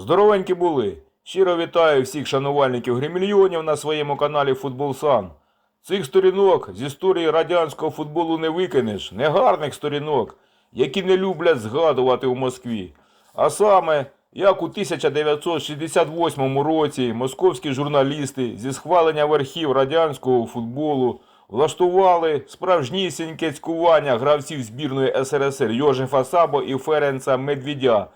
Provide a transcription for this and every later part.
Здоровенькі були. Щиро вітаю всіх шанувальників гримільйонів на своєму каналі Футбол Сан. Цих сторінок з історії радянського футболу не викинеш, негарних сторінок, які не люблять згадувати у Москві. А саме, як у 1968 році московські журналісти зі схвалення верхів радянського футболу влаштували справжнісіньке цькування гравців збірної СРСР Йожефа Сабо і Ференца Медведя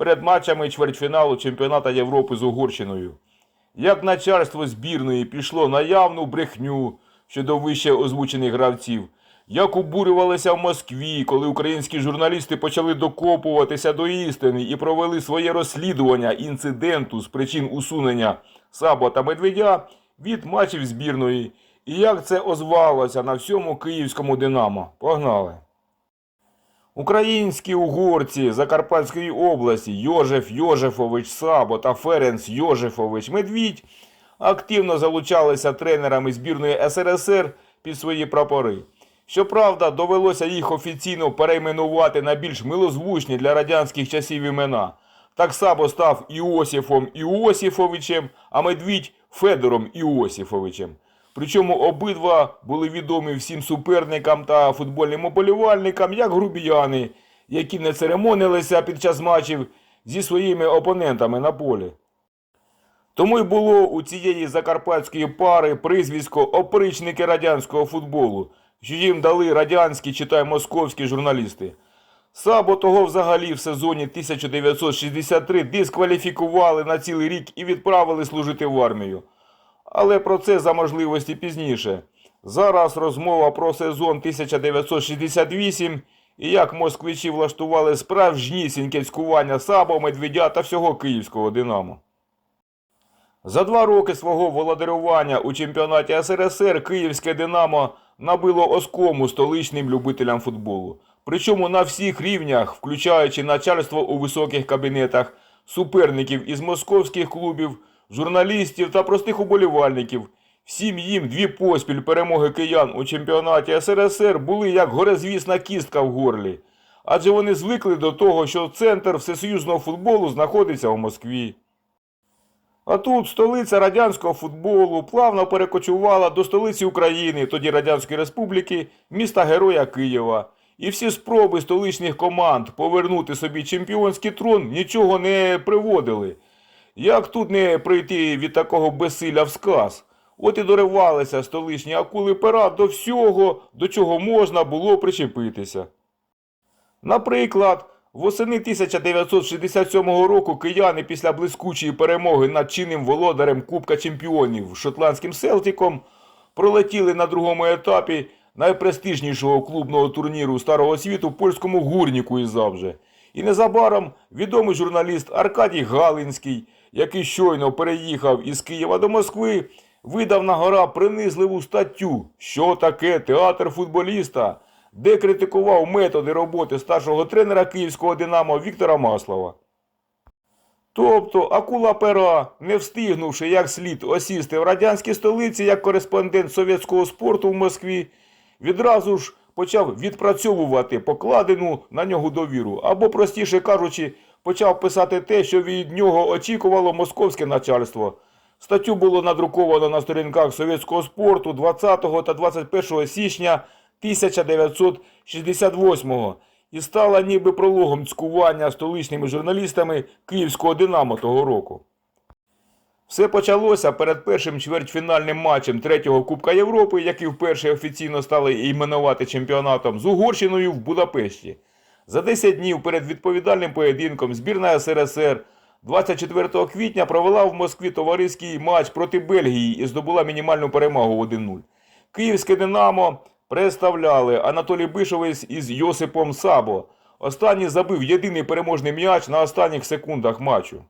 перед матчами чвертьфіналу чемпіоната Європи з Угорщиною. Як начальство збірної пішло на явну брехню щодо вище озвучених гравців, як обурювалися в Москві, коли українські журналісти почали докопуватися до істини і провели своє розслідування інциденту з причин усунення Сабо та Медведя від матчів збірної, і як це озвалося на всьому київському Динамо. Погнали! Українські угорці Закарпатської області Йожеф Йожефович Сабо та Ференц Йожефович Медвідь активно залучалися тренерами збірної СРСР під свої прапори. Щоправда, довелося їх офіційно перейменувати на більш милозвучні для радянських часів імена. Так само став Іосифом Іосифовичем, а Медвідь Федором Іосифовичем. Причому обидва були відомі всім суперникам та футбольним оболівальникам як грубіяни, які не церемонилися під час матчів зі своїми опонентами на полі. Тому й було у цієї закарпатської пари прізвисько опричники радянського футболу, що їм дали радянські читай московські журналісти. Сабо того взагалі в сезоні 1963 дискваліфікували на цілий рік і відправили служити в армію. Але про це за можливості пізніше. Зараз розмова про сезон 1968 і як москвичі влаштували справжнісіньке цькування Сабо, Медведя та всього київського Динамо. За два роки свого володарювання у чемпіонаті СРСР київське Динамо набило оскому столичним любителям футболу. Причому на всіх рівнях, включаючи начальство у високих кабінетах, суперників із московських клубів, журналістів та простих уболівальників. Всім їм дві поспіль перемоги киян у чемпіонаті СРСР були як горизвісна кістка в горлі. Адже вони звикли до того, що центр всесоюзного футболу знаходиться у Москві. А тут столиця радянського футболу плавно перекочувала до столиці України, тоді Радянської Республіки, міста Героя Києва. І всі спроби столичних команд повернути собі чемпіонський трон нічого не приводили. Як тут не прийти від такого безсилля в сказ? От і доривалися столичні акули пера до всього, до чого можна було причепитися. Наприклад, восени 1967 року кияни після блискучої перемоги над чинним володарем Кубка Чемпіонів шотландським Селтіком пролетіли на другому етапі найпрестижнішого клубного турніру Старого світу польському гурніку із Завже. І незабаром відомий журналіст Аркадій Галинський, який щойно переїхав із Києва до Москви, видав на гора принизливу статтю, що таке театр футболіста, де критикував методи роботи старшого тренера київського Динамо Віктора Маслова. Тобто акула пера, не встигнувши як слід осісти в радянській столиці як кореспондент совєтського спорту в Москві, відразу ж почав відпрацьовувати покладену на нього довіру, або, простіше кажучи, почав писати те, що від нього очікувало московське начальство. Статтю було надруковано на сторінках совєтського спорту 20 та 21 січня 1968 і стала ніби прологом цькування столичними журналістами київського Динамо того року. Все почалося перед першим чвертьфінальним матчем третього Кубка Європи, який вперше офіційно стали іменувати чемпіонатом з Угорщиною в Будапешті. За 10 днів перед відповідальним поєдинком збірна СРСР 24 квітня провела в Москві товариський матч проти Бельгії і здобула мінімальну перемогу 1-0. Київське Динамо представляли Анатолій Бишовець із Йосипом Сабо. Останній забив єдиний переможний м'яч на останніх секундах матчу.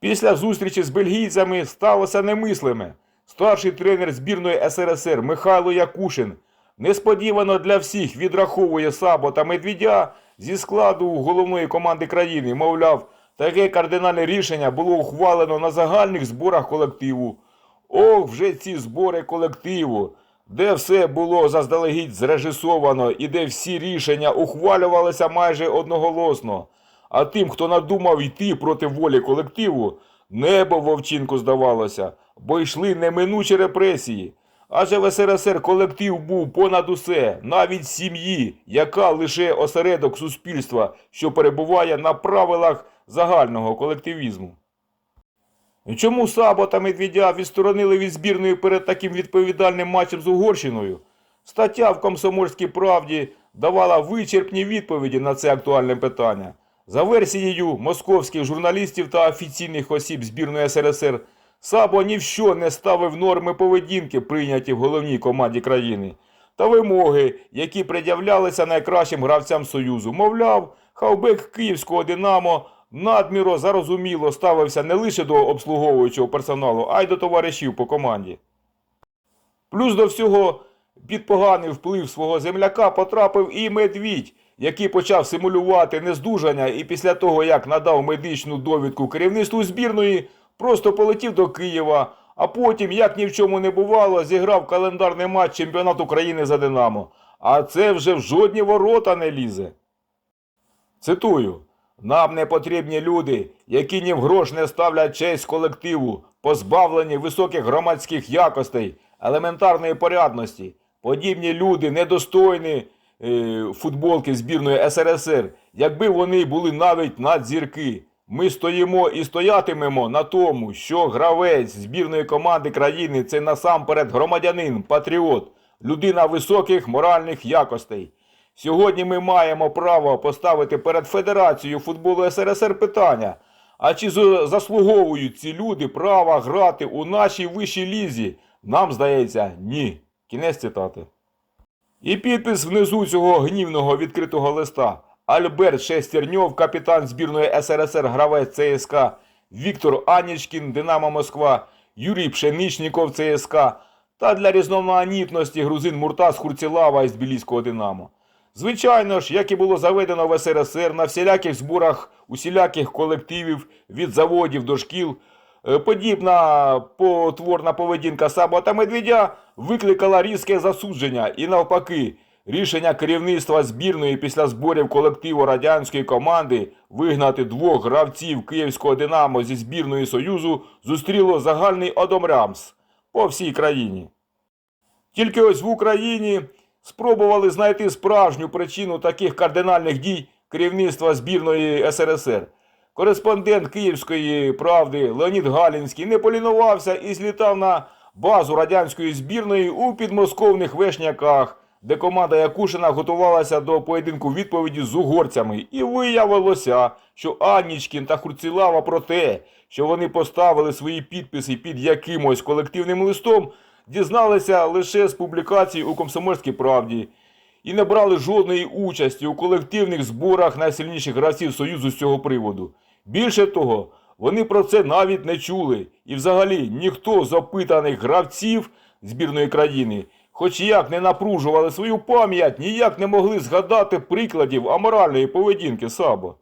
Після зустрічі з бельгійцями сталося немислиме. Старший тренер збірної СРСР Михайло Якушин несподівано для всіх відраховує Сабо та Медведя зі складу головної команди країни. Мовляв, таке кардинальне рішення було ухвалено на загальних зборах колективу. Ох, вже ці збори колективу, де все було заздалегідь зрежисовано і де всі рішення ухвалювалися майже одноголосно. А тим, хто надумав йти проти волі колективу, небо вовчинку здавалося, бо йшли неминучі репресії. Адже в СРСР колектив був понад усе, навіть сім'ї, яка лише осередок суспільства, що перебуває на правилах загального колективізму. Чому Сабо та Медведя відсторонили від збірної перед таким відповідальним матчем з Угорщиною? Стаття в Комсомольській правді давала вичерпні відповіді на це актуальне питання. За версією московських журналістів та офіційних осіб збірної СРСР, Сабо ні в що не ставив норми поведінки, прийняті в головній команді країни, та вимоги, які пред'являлися найкращим гравцям Союзу. Мовляв, хавбек київського Динамо надміро зарозуміло ставився не лише до обслуговуючого персоналу, а й до товаришів по команді. Плюс до всього під поганий вплив свого земляка потрапив і медвідь, який почав симулювати нездужання і після того, як надав медичну довідку керівництву збірної, просто полетів до Києва, а потім, як ні в чому не бувало, зіграв календарний матч чемпіонату України за Динамо. А це вже в жодні ворота не лізе. Цитую. Нам не потрібні люди, які ні в грош не ставлять честь колективу, позбавлені високих громадських якостей, елементарної порядності. Подібні люди недостойні е, футболки збірної СРСР, якби вони були навіть надзірки. Ми стоїмо і стоятимемо на тому, що гравець збірної команди країни це насамперед громадянин, патріот, людина високих моральних якостей. Сьогодні ми маємо право поставити перед Федерацією футболу СРСР питання, а чи заслуговують ці люди права грати у нашій вищій лізі? Нам здається, ні. Кінець цитати. І підпис внизу цього гнівного відкритого листа. Альберт Шестерньов, капітан збірної СРСР, гравець ЦСКА, Віктор Анічкін, Динамо Москва, Юрій Пшеничніков, ЦСКА та для різноманітності грузин Муртаз Хурцілава із Білійського Динамо. Звичайно ж, як і було заведено в СРСР на всіляких зборах усіляких колективів від заводів до шкіл, е, подібна потворна поведінка Саба та Медведя викликала різке засудження. І навпаки, рішення керівництва збірної після зборів колективу радянської команди вигнати двох гравців київського Динамо зі збірної Союзу зустріло загальний одомрямс по всій країні. Тільки ось в Україні спробували знайти справжню причину таких кардинальних дій керівництва збірної СРСР. Кореспондент Київської правди Леонід Галінський не полінувався і злітав на базу радянської збірної у підмосковних вишняках, де команда Якушина готувалася до поєдинку відповіді з угорцями. І виявилося, що Анічкін та Хурцілава про те, що вони поставили свої підписи під якимось колективним листом, дізналися лише з публікацій у Комсомольській правді і не брали жодної участі у колективних зборах найсильніших гравців Союзу з цього приводу. Більше того, вони про це навіть не чули. І взагалі ніхто з опитаних гравців збірної країни, хоч як не напружували свою пам'ять, ніяк не могли згадати прикладів аморальної поведінки Сабо.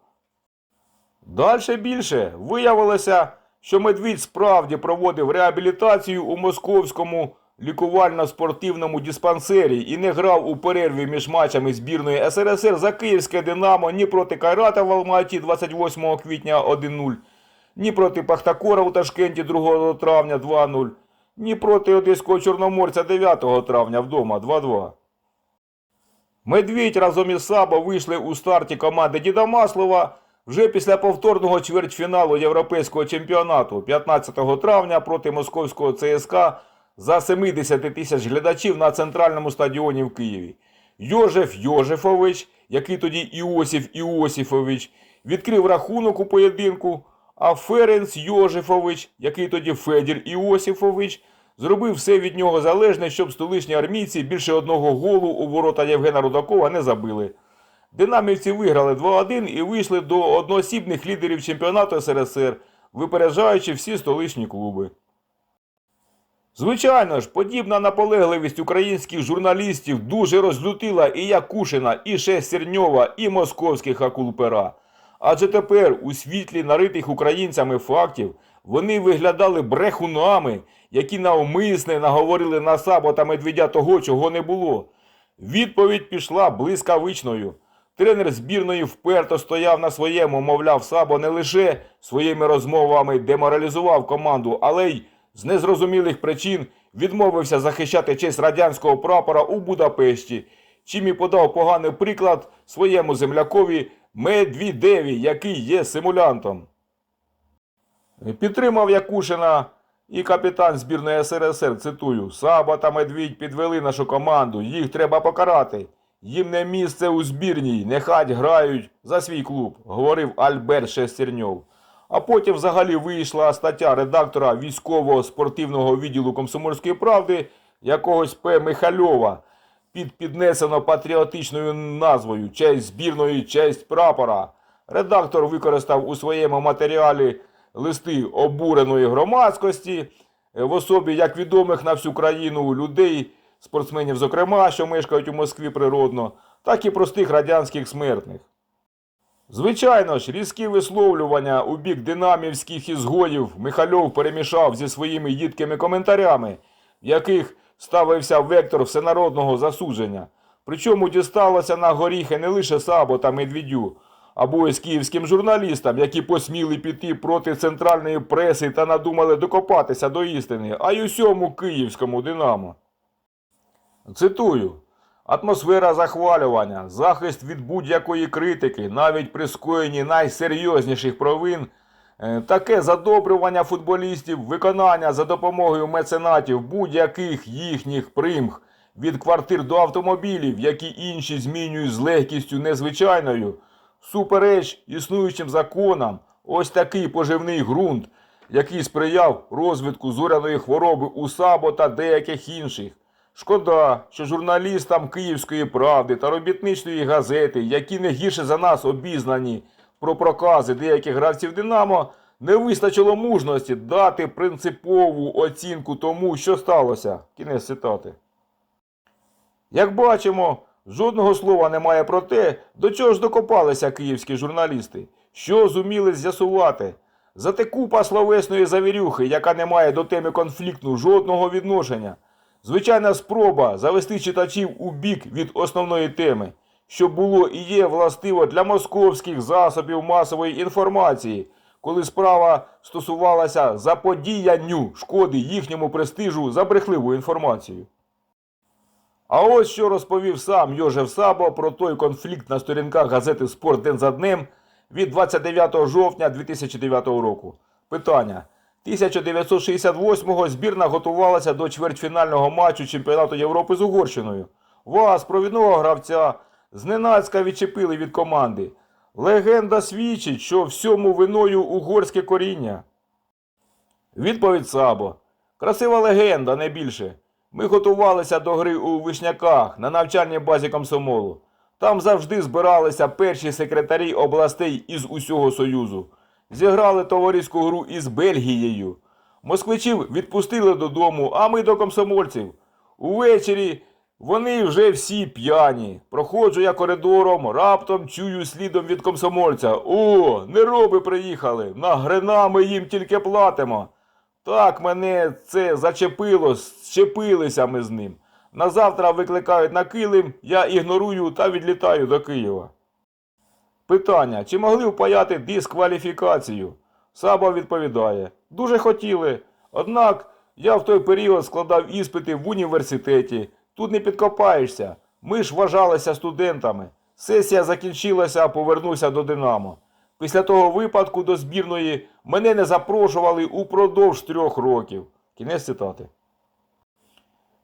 Дальше більше виявилося, що Медвідь справді проводив реабілітацію у московському лікувально-спортивному диспансері і не грав у перерві між матчами збірної СРСР за Київське Динамо ні проти Кайрата в Алматі 28 квітня 1-0, ні проти Пахтакора у Ташкенті 2 травня 2-0, ні проти Одеського Чорноморця 9 травня вдома 2-2. Медвідь разом із Сабо вийшли у старті команди Діда Маслова вже після повторного чвертьфіналу європейського чемпіонату 15 травня проти московського ЦСКА за 70 тисяч глядачів на центральному стадіоні в Києві. Йожеф Йожефович, який тоді Іосиф Іосифович, відкрив рахунок у поєдинку, а Ференц Йожефович, який тоді Федір Іосифович, зробив все від нього залежне, щоб столичні армійці більше одного голу у ворота Євгена Рудакова не забили. Динамівці виграли 2-1 і вийшли до одноосібних лідерів чемпіонату СРСР, випереджаючи всі столичні клуби. Звичайно ж, подібна наполегливість українських журналістів дуже розлютила і Якушина, і Шестерньова, і московських акулпера. Адже тепер у світлі наритих українцями фактів вони виглядали брехунами, які навмисне наговорили на Сабо та Медведя того, чого не було. Відповідь пішла блискавичною. Тренер збірної вперто стояв на своєму, мовляв, Сабо не лише своїми розмовами деморалізував команду, але й з незрозумілих причин відмовився захищати честь радянського прапора у Будапешті, чим і подав поганий приклад своєму землякові Медвідеві, який є симулянтом. Підтримав Якушина і капітан збірної СРСР, цитую, Саба та Медвідь підвели нашу команду, їх треба покарати. Їм не місце у збірній, нехай грають за свій клуб, говорив Альберт Шестерньов. А потім взагалі вийшла стаття редактора військового спортивного відділу Комсомольської правди якогось П. Михальова під піднесено патріотичною назвою Честь збірної, честь прапора. Редактор використав у своєму матеріалі листи обуреної громадськості е, в особі як відомих на всю країну людей, спортсменів, зокрема, що мешкають у Москві природно, так і простих радянських смертних. Звичайно ж, різкі висловлювання у бік динамівських ізгоїв Михальов перемішав зі своїми їдкими коментарями, в яких ставився вектор всенародного засудження. Причому дісталося на горіхи не лише Сабо та Медведю, або із київським журналістам, які посміли піти проти центральної преси та надумали докопатися до істини, а й усьому київському Динамо. Цитую. Атмосфера захвалювання, захист від будь-якої критики, навіть при скоєнні найсерйозніших провин, таке задобрювання футболістів, виконання за допомогою меценатів будь-яких їхніх примх від квартир до автомобілів, які інші змінюють з легкістю незвичайною, супереч існуючим законам, ось такий поживний ґрунт, який сприяв розвитку зоряної хвороби у Сабо та деяких інших. Шкода, що журналістам Київської правди та робітничної газети, які не гірше за нас обізнані про прокази деяких гравців Динамо, не вистачило мужності дати принципову оцінку тому, що сталося. Кінець цитати. Як бачимо, жодного слова немає про те, до чого ж докопалися київські журналісти, що зуміли з'ясувати. Зате купа словесної завірюхи, яка не має до теми конфлікту жодного відношення. Звичайна спроба завести читачів у бік від основної теми, що було і є властиво для московських засобів масової інформації, коли справа стосувалася заподіянню шкоди їхньому престижу за брехливу інформацію. А ось що розповів сам Йожев Сабо про той конфлікт на сторінках газети Спорт день за днем від 29 жовтня 2009 року. Питання. 1968-го збірна готувалася до чвертьфінального матчу чемпіонату Європи з Угорщиною. Вас, провідного гравця, зненацька відчепили від команди. Легенда свідчить, що всьому виною угорське коріння. Відповідь Сабо. Красива легенда, не більше. Ми готувалися до гри у Вишняках на навчальній базі комсомолу. Там завжди збиралися перші секретарі областей із усього Союзу. Зіграли товариську гру із Бельгією. Москвичів відпустили додому, а ми до комсомольців. Увечері вони вже всі п'яні. Проходжу я коридором, раптом чую слідом від комсомольця. О, нероби приїхали. На грена ми їм тільки платимо. Так мене це зачепило, щепилися ми з ним. Назавтра викликають на килим, я ігнорую та відлітаю до Києва. Питання, чи могли впаяти дискваліфікацію? Саба відповідає, дуже хотіли. Однак я в той період складав іспити в університеті. Тут не підкопаєшся. Ми ж вважалися студентами. Сесія закінчилася, а повернуся до Динамо. Після того випадку до збірної мене не запрошували упродовж трьох років. Кінець цитати.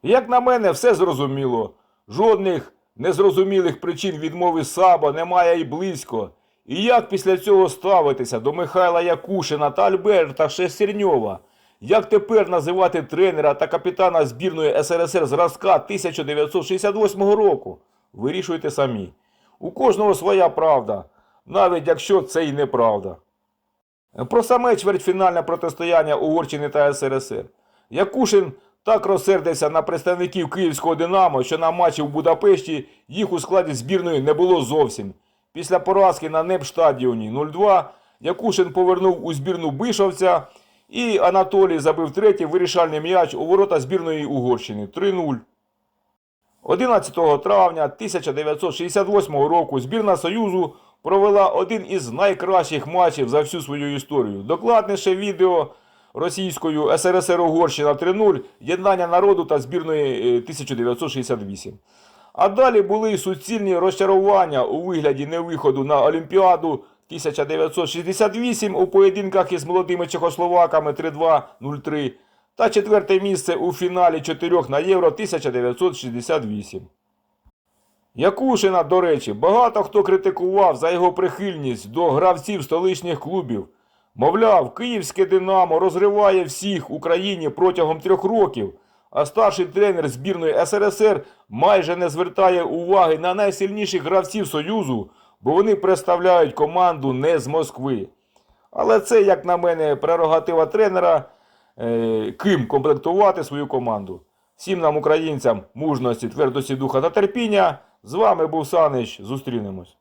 Як на мене, все зрозуміло. Жодних незрозумілих причин відмови Саба немає і близько. І як після цього ставитися до Михайла Якушина та Альберта Шестерньова? Як тепер називати тренера та капітана збірної СРСР зразка 1968 року? Вирішуйте самі. У кожного своя правда, навіть якщо це й неправда. Про саме чвертьфінальне протистояння Угорщини та СРСР. Якушин так розсердився на представників київського Динамо, що на матчі в Будапешті їх у складі збірної не було зовсім. Після поразки на Непштадіоні 0-2 Якушин повернув у збірну Бишовця і Анатолій забив третій вирішальний м'яч у ворота збірної Угорщини 3-0. 11 травня 1968 року збірна Союзу провела один із найкращих матчів за всю свою історію. Докладніше відео російською СРСР Угорщина 3-0, єднання народу та збірної е, 1968. А далі були суцільні розчарування у вигляді невиходу на Олімпіаду 1968 у поєдинках із молодими чехословаками 3-2-0-3 та четверте місце у фіналі чотирьох на Євро 1968. Якушина, до речі, багато хто критикував за його прихильність до гравців столичних клубів. Мовляв, київське Динамо розриває всіх Україні протягом трьох років, а старший тренер збірної СРСР майже не звертає уваги на найсильніших гравців Союзу, бо вони представляють команду не з Москви. Але це, як на мене, прерогатива тренера, е, ким комплектувати свою команду. Всім нам, українцям, мужності, твердості духа та терпіння. З вами був Санич. Зустрінемось.